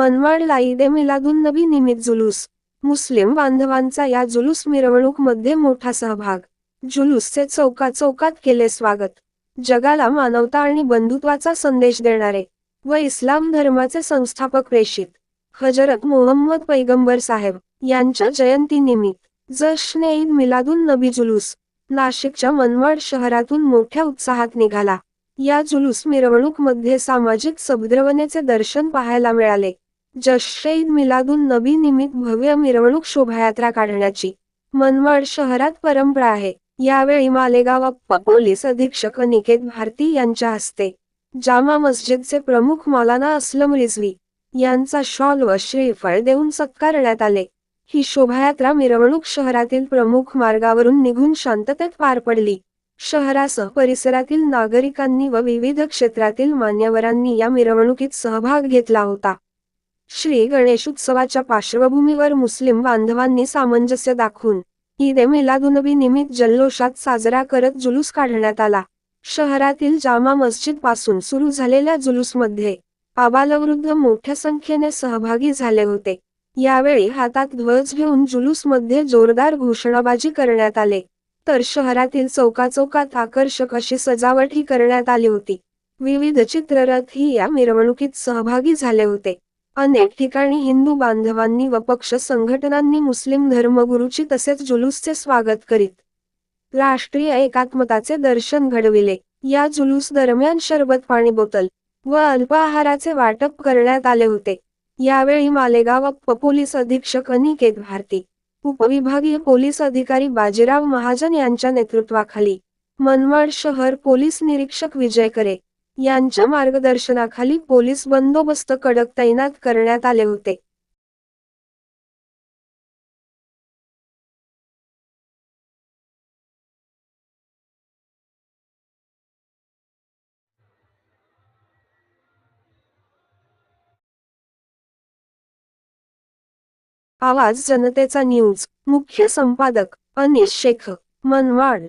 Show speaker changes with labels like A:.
A: मनमाडला ईदे मिलादुन नबी निमित्त जुलूस. मुस्लिम बांधवांचा या जुलूस मिरवणूकमध्ये मोठा सहभाग. जुलूसचे चौका चौकात केले स्वागत. जगाला मानवता आणि बंधुत्वाचा संदेश देणारे व इस्लाम धर्माचे संस्थापक प्रेषित हजरत मोहम्मद पैगंबर साहेब यांच्या जयंतीनिमित्त जश्ने ईद मिलादून नबी जुलूस नाशिकच्या मनमाड शहरातून मोठ्या उत्साहात निघाला. या जुलूस मिरवणूकमध्ये सामाजिक सबद्रवनेचे दर्शन पाहायला मिळाले. जश्न ईद मिलादुन नबी निमित्त भव्य मिरवणूक शोभायात्रा काढण्याची. मनमाड शहरात परंपरा आहे. यावेळी मालेगाव अप्पा पोलीस अधीक्षक अनिकेत भारती यांच्या हस्ते जामा मस्जिदचे प्रमुख मौलाना असलम रिझवी यांचा शॉल व श्रीफळ देऊन सत्कारण्यात आले. ही शोभायात्रा मिरवणूक शहरातील प्रमुख मार्गावरून निघून शांततेत पार पडली. शहरासह परिसरातील नागरिकांनी व विविध क्षेत्रातील मान्यवरांनी या मिरवणुकीत सहभाग घेतला होता. श्री गणेशोत्सवाच्या पार्श्वभूमीवर मुस्लिम बांधवांनी सामंजस्य दाखवून ईद ए मिलादुनबी निमित्त जल्लोषात साजरा करत जुलूस काढण्यात आला. शहरातील जामा मस्जिदपासून सुरू झालेल्या जुलूसमध्ये आबालवृद्ध मोठ्या संख्येने सहभागी झाले होते. यावेळी हातात ध्वज घेऊन जुलूसमध्ये जोरदार घोषणाबाजी करण्यात आले. तर शहरातील चौकाचौकात आकर्षक अशी सजावटही करण्यात आली होती. विविध चित्ररथ ही या मिरवणुकीत सहभागी झाले होते. अनेक ठिकाणी हिंदू बांधवांनी व पक्ष संघटनांनी मुस्लिम धर्मगुरूची तसेच जुलूसचे स्वागत करीत राष्ट्रीय एकात्मताचे दर्शन घडविले. या जुलूस दरम्यान शरबत पाणी बोतल व अल्पाहाराचे वाटप करण्यात आले होते. यावेळी मालेगाव अप्प पोलीस अधीक्षक अनिकेत भारती उपविभागीय पोलीस अधिकारी बाजीराव महाजन यांच्या नेतृत्वाखाली मनमाड शहर पोलीस निरीक्षक विजय करे यांच्या मार्गदर्शनाखाली पोलीस बंदोबस्त कडक तैनात करण्यात आले होते. आवाज जनतेचा न्यूज. मुख्य संपादक अनिश शेख मनवाड.